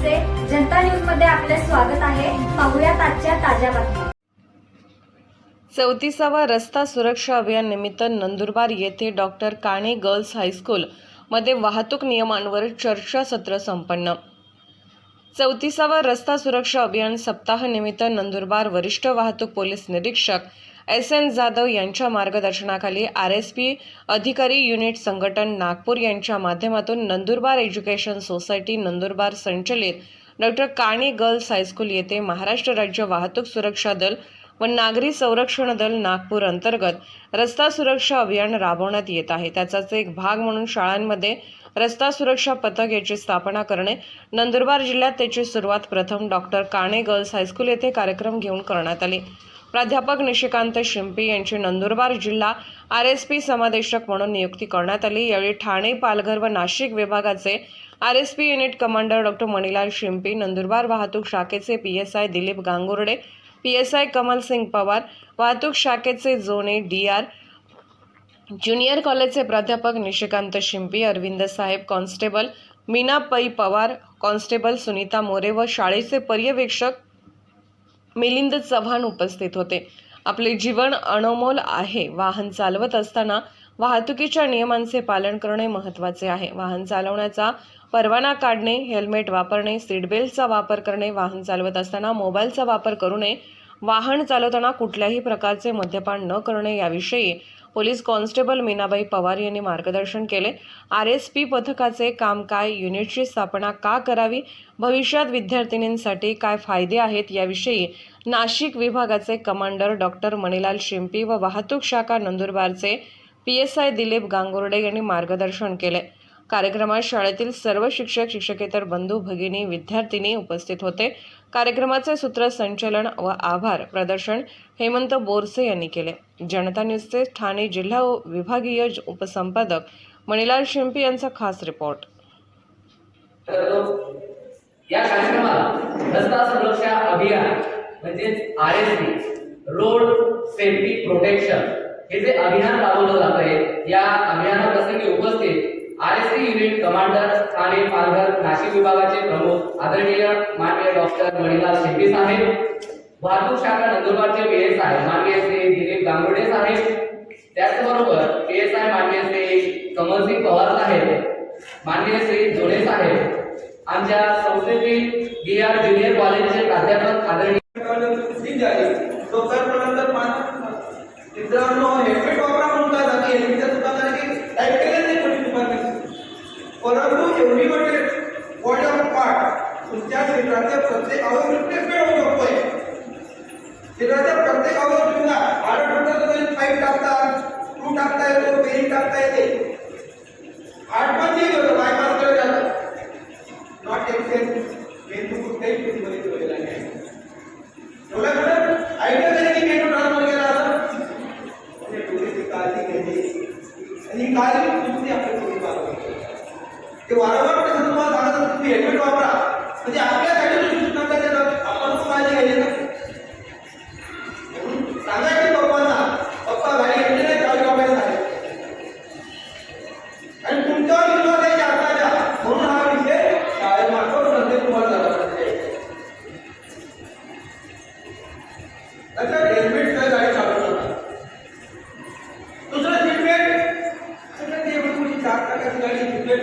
जनता न्यूजमध्ये आपले स्वागत आहे. पाहुयात आजच्या ताज्या बातम्या. चौतीसावा रस्ता सुरक्षा अभियान निमित्त नंदुरबार येथे डॉक्टर काणे गर्ल्स हायस्कूल मध्ये वाहतूक नियमांवर चर्चासत्र संपन्न. चौतीसावा रस्ता सुरक्षा अभियान सप्ताह निमित्त नंदुरबार वरिष्ठ वाहतूक पोलीस निरीक्षक एस एन जाधव यांच्या मार्गदर्शनाखाली आर एस पी अधिकारी युनिट संघटन नागपूर यांच्या माध्यमातून नंदुरबार एज्युकेशन सोसायटी नंदुरबार संचलित डॉक्टर काणे गर्ल्स हायस्कूल येथे महाराष्ट्र राज्य वाहतूक सुरक्षा दल व नागरी संरक्षण दल नागपूर अंतर्गत रस्ता सुरक्षा अभियान राबवण्यात येत आहे. त्याचाच एक भाग म्हणून शाळांमध्ये रस्ता सुरक्षा पथक याची स्थापना करणे नंदुरबार जिल्ह्यात त्याची सुरुवात प्रथम डॉक्टर काणे गर्ल्स हायस्कूल येथे कार्यक्रम घेऊन करण्यात आली. प्राध्यापक निशिकांत शिंपी यांची नंदुरबार जिल्हा आर एस पी समादेशक म्हणून नियुक्ती करण्यात आली. यावेळी ठाणे पालघर व नाशिक विभागाचे R S P unit commander doctor Manilal Shimpi Nandurbar वाहतूक शाखेचे P S I Dilip Gangurde P S I Kamal Singh Pawar वाहतूक शाखेचे जोने डी आर ज्युनियर कॉलेजचे प्राध्यापक निशिकांत शिंपी अरविंद साहेब कॉन्स्टेबल मीना पै पवार कॉन्स्टेबल सुनीता मोरे व शाळेचे पर्यवेक्षक मिलिंद चव्हाण उपस्थित होते. आपले जीवन अणमोल आहे. वाहन चालवत असताना वाहतुकीच्या नियमांचे पालन करणे महत्त्वाचे आहे. वाहन चालवण्याचा परवाना काढणे हेल्मेट वापरणे सीटबेल्टचा वापर करणे वाहन चालवत असताना मोबाईलचा वापर करू नये वाहन चालवताना कुठल्याही प्रकारचे मद्यपान न करणे याविषयी पोलीस कॉन्स्टेबल मीनाबाई पवार यांनी मार्गदर्शन केले. आर एस पी पथकाचे काम काय युनिटची स्थापना का करावी भविष्यात विद्यार्थिनींसाठी काय फायदे आहेत याविषयी नाशिक विभागाचे कमांडर डॉक्टर मणिलाल शिंपी व वाहतूक शाखा नंदुरबारचे P S I Dilip Gangurde यांनी मार्गदर्शन केले. कार्यक्रमात शाळेतील सर्व शिक्षक शिक्षकेतर बंधू भगिनी विद्यार्थिनी उपस्थित होते. कार्यक्रमाचे सूत्रसंचलन व आभार प्रदर्शन हेमंत बोरसे यांनी केले. जनता न्यूजचे ठाणे जिल्हा विभागीय उपसंपादक मणिलाल शिंपी यांचा खास रिपोर्ट. या कार्यक्रमात रस्ता सुरक्षा अभियान म्हणजेच R S B road safety protection हे जे अभियान राबवलं जात आहे या अभियानाप्रसंगी उपस्थित R S P unit commander Thane Palghar Nashik विभागाचे प्रमुख आदरणीय माननीय डॉक्टर मणिलाल शेट्टी साहेब वाहतूक शाखा नंदुरबारचे पी एस आय माननीय श्री दिलीप गांगुडे साहेब त्याचबरोबर पी एस आय माननीय श्री कमलसिंग पवार साहेब माननीय श्री जोडे साहेब आमच्या संस्थेतील बी आर ज्युनियर कॉलेजचे प्राध्यापक आदरणीय त्या तुमच्या शरीराच्या प्रत्येक अवयव रिपेअर होऊ शकतोय. शरीराच्या प्रत्येक अवयव तुम्हाला हाड म्हणतात तुम्ही पाईप टाकता टाकता येतो बेरिंग टाकता येते. आठ पण ठीक होतं बायपासकडे जातं नॉट एक्सेप्ट मेंदू कुठल्याही स्थितीमध्ये ठेवलेला नाही. कुठं आयडिया की मेंदू ट्रान्सफर केला आता? म्हणजे काळजी घ्यायची आणि ही काळजी तुमची ते वारंवार कसं तुम्हाला सांगत तुम्ही हेल्मेट वापरा. म्हणजे आपल्यासाठी जो सूचना आपण काळजी घ्यायची ना. म्हणून सांगायची पप्पांना, पप्पा गाडी घेतली नाही गाडी वापरायला सांगायची. आणि तुमच्यावर विश्वास आहे शासनाच्या म्हणून हा विषय शाळेमार्फत संदेश तुम्हाला झाला लक्षात हेल्मेट शिवाय गाडी चालवू नका दुसरं सीटबेल्ट सगळं एवढी चार टाकाची गाडी सीटबेल्ट